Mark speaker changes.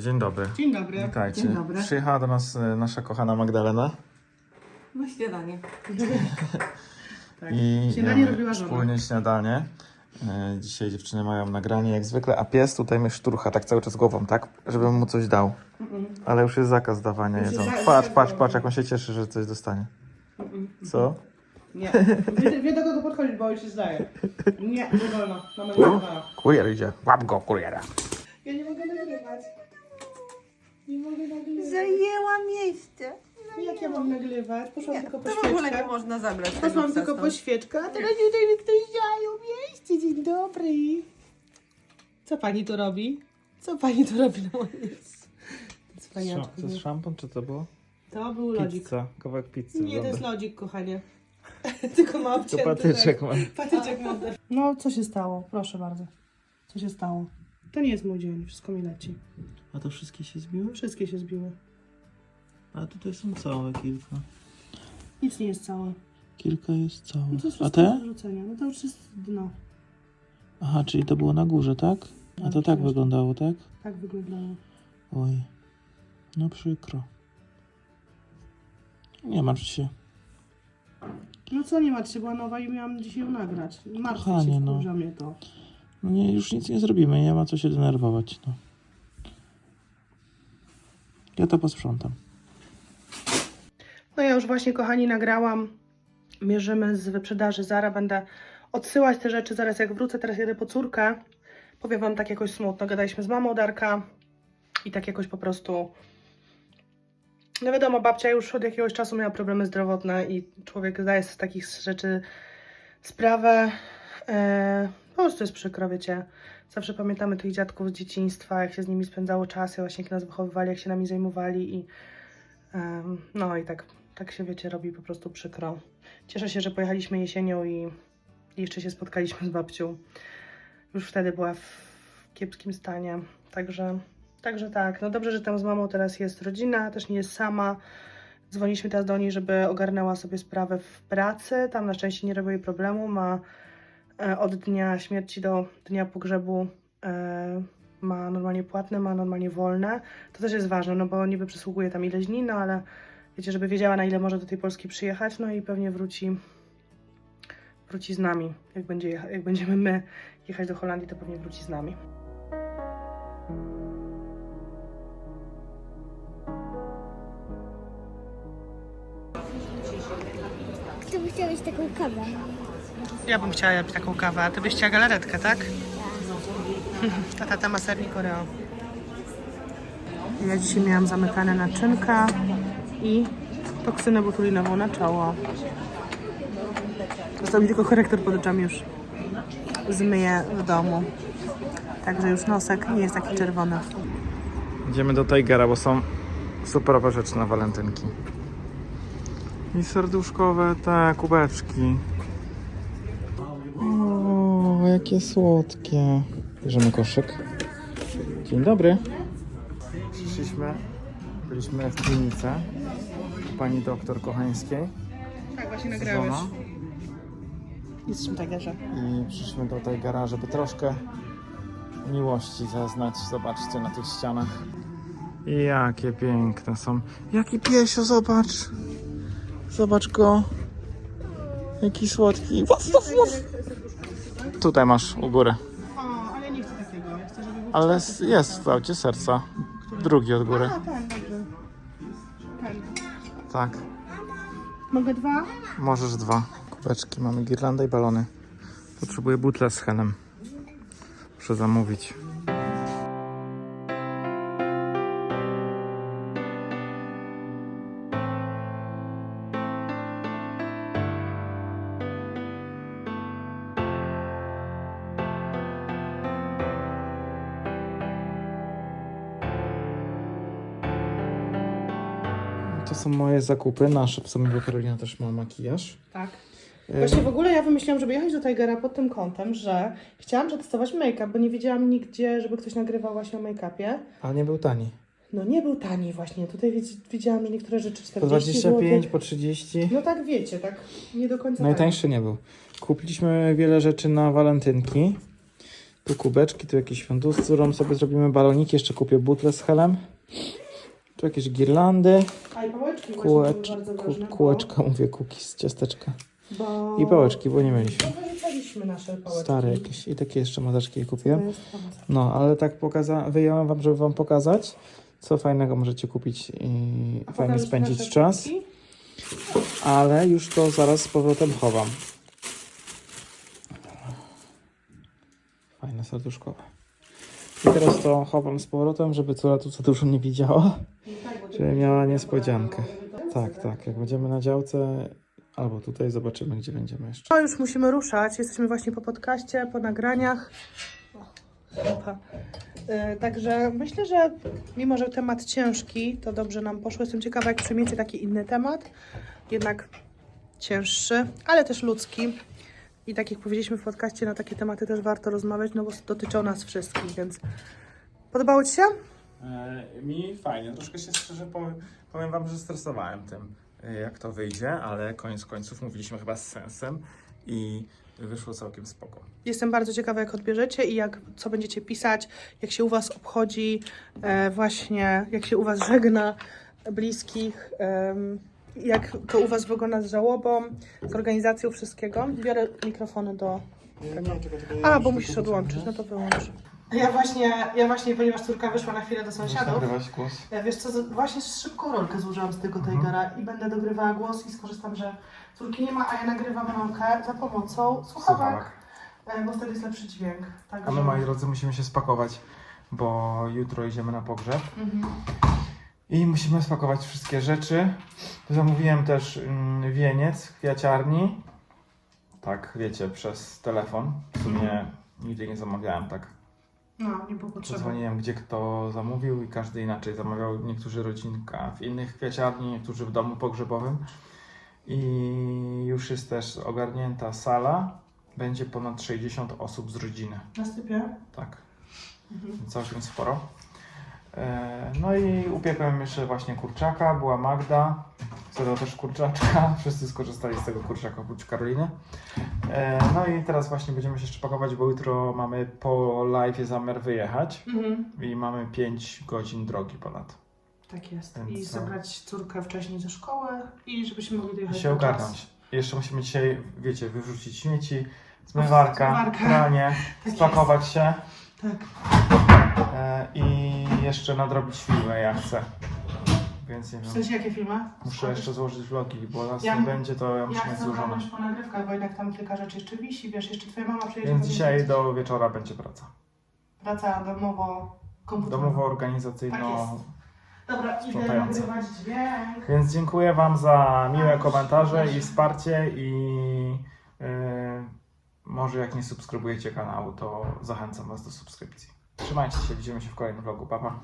Speaker 1: Dzień dobry.
Speaker 2: Dzień dobry.
Speaker 1: Witajcie.
Speaker 2: Dzień dobry.
Speaker 1: Przyjechała do nas e, nasza kochana Magdalena
Speaker 3: No śniadanie.
Speaker 2: Tak.
Speaker 1: i
Speaker 2: Śniadanie
Speaker 1: jemy
Speaker 2: robiła żona.
Speaker 1: wspólnie śniadanie. E, Dzisiaj dziewczyny mają nagranie jak zwykle, a pies tutaj mnie szturcha tak cały czas głową, tak? Żebym mu coś dał. Ale już jest zakaz dawania
Speaker 2: Już jest
Speaker 1: jedzonka.
Speaker 2: za-
Speaker 1: Patrz, patrz, patrz, jak on się cieszy, że coś dostanie. Co?
Speaker 2: Nie. Wie, wie do kogo podchodzić, bo już się zdaje. Nie, nie wolno. Nie pozwala.
Speaker 1: Kurier idzie. Łap go, kuriera.
Speaker 2: Ja nie mogę nagrywać. Nie.
Speaker 3: Zajęła miejsce.
Speaker 2: Jak ja mam nagrywać? Poszłam tylko po
Speaker 3: To w ogóle nie
Speaker 2: świeczkę.
Speaker 3: można zabrać tego
Speaker 2: Poszłam
Speaker 3: psa
Speaker 2: tylko
Speaker 3: stąd.
Speaker 2: po świeczkę, a teraz tutaj mi ktoś zajął miejsce. Dzień dobry. Co pani tu robi? Co pani tu robi na moim miejscu? Cwaniaczku.
Speaker 1: To jest szampon, czy to było?
Speaker 2: To był lodzik.
Speaker 1: Pizza, kawałek pizzy.
Speaker 2: Nie, to jest lodzik, kochanie. Tylko ma
Speaker 1: To
Speaker 2: obcięty
Speaker 1: patyczek ma.
Speaker 2: Patyczek mam też. No, co się stało? Proszę bardzo. Co się stało? To nie jest mój dzień, wszystko mi leci.
Speaker 4: A to wszystkie się zbiły?
Speaker 2: Wszystkie się zbiły.
Speaker 4: A tutaj są całe kilka.
Speaker 2: Nic nie jest całe.
Speaker 4: Kilka jest całe.
Speaker 2: No to jest
Speaker 4: A te?
Speaker 2: wyrzucenia. No to już jest dno.
Speaker 4: Aha, czyli to było na górze, tak? A to tak wyglądało, tak?
Speaker 2: Tak wyglądało.
Speaker 4: Oj. No przykro. Nie martw się.
Speaker 2: No co nie martw się, była nowa i miałam dzisiaj ją nagrać. Martwię
Speaker 4: Kochanie,
Speaker 2: się,
Speaker 4: no.
Speaker 2: wkurza mnie to.
Speaker 4: No nie, już nic nie zrobimy, nie ma co się denerwować, no. Ja to posprzątam.
Speaker 2: No ja już właśnie, kochani, nagrałam. Mierzymy z wyprzedaży Zara. Będę odsyłać te rzeczy zaraz jak wrócę. Teraz jedę po córkę. Powiem wam tak jakoś smutno. Gadaliśmy z mamą Darka i tak jakoś po prostu... No wiadomo, babcia już od jakiegoś czasu miała problemy zdrowotne i człowiek zdaje sobie z takich rzeczy sprawę. E, po prostu jest przykro, wiecie. Zawsze pamiętamy tych dziadków z dzieciństwa, jak się z nimi spędzało czas, jak właśnie nas wychowywali, jak się nami zajmowali i No i tak, tak się wiecie, robi po prostu przykro. Cieszę się, że pojechaliśmy jesienią i jeszcze się spotkaliśmy z babcią. Już wtedy była w kiepskim stanie. Także, także tak. No dobrze, że tam z mamą teraz jest rodzina, też nie jest sama. Dzwoniliśmy teraz do niej, żeby ogarnęła sobie sprawę w pracy. Tam na szczęście nie robi jej problemu. Ma e, od dnia śmierci do dnia pogrzebu e, ma normalnie płatne, ma normalnie wolne. To też jest ważne, no bo niby przysługuje tam ileś dni, no ale wiecie, żeby wiedziała na ile może do tej Polski przyjechać, no i pewnie wróci, wróci z nami. Jak, będzie jak będziemy my jechać do Holandii, to pewnie wróci z nami.
Speaker 5: Ty byś chciałeś taką kawę.
Speaker 2: Ja bym chciała jakiś taką kawę, a ty byś chciała galaretkę, tak? A tata ma sernik Oreo. Ja dzisiaj miałam zamykane naczynka i toksynę botulinową na czoło. Został mi tylko korektor pod oczami już zmyję w domu. Także już nosek nie jest taki czerwony.
Speaker 1: Idziemy do Tigera, bo są superowe rzeczy na walentynki. I serduszkowe te kubeczki. O, jakie słodkie. Bierzemy koszyk. Dzień dobry. Przyszliśmy, byliśmy w klinice pani doktor Kochańskiej.
Speaker 2: Tak, właśnie
Speaker 1: Zuzana.
Speaker 2: Jesteśmy tak, że.
Speaker 1: I przyszliśmy do Tigera, żeby troszkę miłości zaznać. Zobaczcie na tych ścianach. Jakie piękne są. Jaki piesio, zobacz. Zobacz go. Jaki słodki. Waf, waf, waf. Tutaj masz u góry.
Speaker 2: O, ale nie chcę takiego. Ja chcę, żeby był
Speaker 1: Ale jest w kształcie serca. Drugi od góry.
Speaker 2: A. Ten.
Speaker 1: Tak.
Speaker 2: Mogę dwa?
Speaker 1: Możesz dwa. Kubeczki, mamy girlandę i balony. Potrzebuję butlę z henem. Muszę zamówić. To są moje zakupy, nasze w sumie, bo Karolina też ma makijaż.
Speaker 2: Tak. Właśnie w ogóle ja wymyśliłam, żeby jechać do Tigera pod tym kątem, że chciałam przetestować make-up, bo nie wiedziałam nigdzie, żeby ktoś nagrywał właśnie o make-upie.
Speaker 1: Ale nie był tani.
Speaker 2: No nie był tani właśnie. Tutaj widz- widziałam niektóre rzeczy 40
Speaker 1: Po 25,
Speaker 2: zł.
Speaker 1: po 30.
Speaker 2: No tak wiecie, tak nie do końca
Speaker 1: Najtańszy nie był. Kupiliśmy wiele rzeczy na walentynki. Tu kubeczki, tu jakieś świątu z córą sobie zrobimy baloniki. Jeszcze kupię butlę z helem. Tu jakieś girlandy,
Speaker 2: A i pałeczki
Speaker 1: kółecz,
Speaker 2: właśnie były bardzo
Speaker 1: ku,
Speaker 2: ważne,
Speaker 1: kółeczka, mówię, cookies, ciasteczka.
Speaker 2: bo.
Speaker 1: I pałeczki, bo nie mieliśmy.
Speaker 2: Nasze pałeczki.
Speaker 1: Stare jakieś i takie jeszcze mazeczki
Speaker 2: To
Speaker 1: kupiłem.
Speaker 2: jest.
Speaker 1: No, ale tak pokaza- wyjąłem wam, żeby wam pokazać, co fajnego możecie kupić i
Speaker 2: A
Speaker 1: fajnie
Speaker 2: pokażesz
Speaker 1: spędzić
Speaker 2: nasze
Speaker 1: czas. Ale już to zaraz z powrotem chowam. Fajne serduszkowe. I teraz to chowam z powrotem, żeby córa tu za dużo nie widziała. Żeby miała niespodziankę. Tak, tak. Jak będziemy na działce, albo tutaj zobaczymy, gdzie będziemy jeszcze.
Speaker 2: No już musimy ruszać. Jesteśmy właśnie po podcaście, po nagraniach. O. E, Także myślę, że mimo, że temat ciężki, to dobrze nam poszło. Jestem ciekawa, jak przyjmiecie taki inny temat. Jednak cięższy, ale też ludzki. I tak jak powiedzieliśmy w podcaście, na takie tematy też warto rozmawiać, no bo dotyczą nas wszystkich, więc podobało Ci się?
Speaker 1: E, mi fajnie. Troszkę się szczerze powiem, powiem wam, że stresowałem tym, e, jak to wyjdzie, ale koniec końców mówiliśmy chyba z sensem i wyszło całkiem spoko.
Speaker 2: Jestem bardzo ciekawa, jak odbierzecie i jak, co będziecie pisać, jak się u Was obchodzi, e, właśnie, jak się u Was żegna bliskich, em, jak to u Was wygląda z żałobą, z organizacją wszystkiego. Biorę mikrofony do tego. A, bo musisz odłączyć, no to wyłącz. Ja właśnie, ja właśnie, ponieważ córka wyszła na chwilę do sąsiadów,
Speaker 1: Nagrywać głos.
Speaker 2: E, Wiesz co, z- właśnie szybką rolkę złożyłam z tego Tigera i będę dogrywała głos i skorzystam, że córki nie ma, a ja nagrywam rolkę za pomocą słuchawek, e, bo wtedy jest lepszy dźwięk. Także...
Speaker 1: A my, moi drodzy, musimy się spakować, bo jutro idziemy na pogrzeb.
Speaker 2: Mhm.
Speaker 1: I musimy spakować wszystkie rzeczy. Zamówiłem też mm, wieniec w kwiaciarni. Tak, wiecie, przez telefon. W sumie nigdy nie zamawiałem tak.
Speaker 2: No, nie było potrzeby.
Speaker 1: Dzwoniłem, gdzie kto zamówił i każdy inaczej zamawiał. Niektórzy rodzinka w innych kwiaciarni, niektórzy w domu pogrzebowym. I już jest też ogarnięta sala. Będzie ponad 60 osób z rodziny.
Speaker 2: Na stypie?
Speaker 1: Tak,
Speaker 2: Mhm.
Speaker 1: całkiem sporo. E, No i upiekłem jeszcze właśnie kurczaka, była Magda, zjadła też kurczaczka, wszyscy skorzystali z tego kurczaka oprócz Karoliny. E, No i teraz właśnie będziemy się jeszcze pakować, bo jutro mamy po live zamiar wyjechać
Speaker 2: Mhm.
Speaker 1: i mamy 5 godzin drogi ponad.
Speaker 2: Tak jest.
Speaker 1: Więc
Speaker 2: I
Speaker 1: co?
Speaker 2: zabrać córkę wcześniej ze szkoły i żebyśmy mogli dojechać
Speaker 1: się
Speaker 2: na czas.
Speaker 1: ogarnąć. Jeszcze musimy dzisiaj, wiecie, wyrzucić śmieci, zmywarka,
Speaker 2: zmywarka.
Speaker 1: pranie,
Speaker 2: Tak
Speaker 1: spakować się
Speaker 2: Tak.
Speaker 1: e, i jeszcze nadrobić filmy, ja chcę. Więc nie
Speaker 2: W
Speaker 1: wiem.
Speaker 2: sensie jakie filmy?
Speaker 1: Muszę jeszcze złożyć vlogi, bo nas
Speaker 2: Ja-
Speaker 1: nie będzie, to ja muszę
Speaker 2: Ja
Speaker 1: mieć
Speaker 2: chcę
Speaker 1: złożone.
Speaker 2: ogarnąć po nagrywkach, bo jednak tam kilka rzeczy jeszcze wisi, wiesz, jeszcze twoja mama przyjedzie.
Speaker 1: Więc dzisiaj do wieczora będzie praca.
Speaker 2: Praca domowo komputerowa.
Speaker 1: Domowo
Speaker 2: Tak jest. Dobra, idę
Speaker 1: sprzątająca.
Speaker 2: nagrywać dźwięk.
Speaker 1: Więc dziękuję Wam za miłe komentarze i wsparcie i yy, może jak nie subskrybujecie kanału, to zachęcam Was do subskrypcji. Trzymajcie się, widzimy się w kolejnym vlogu. Pa, pa.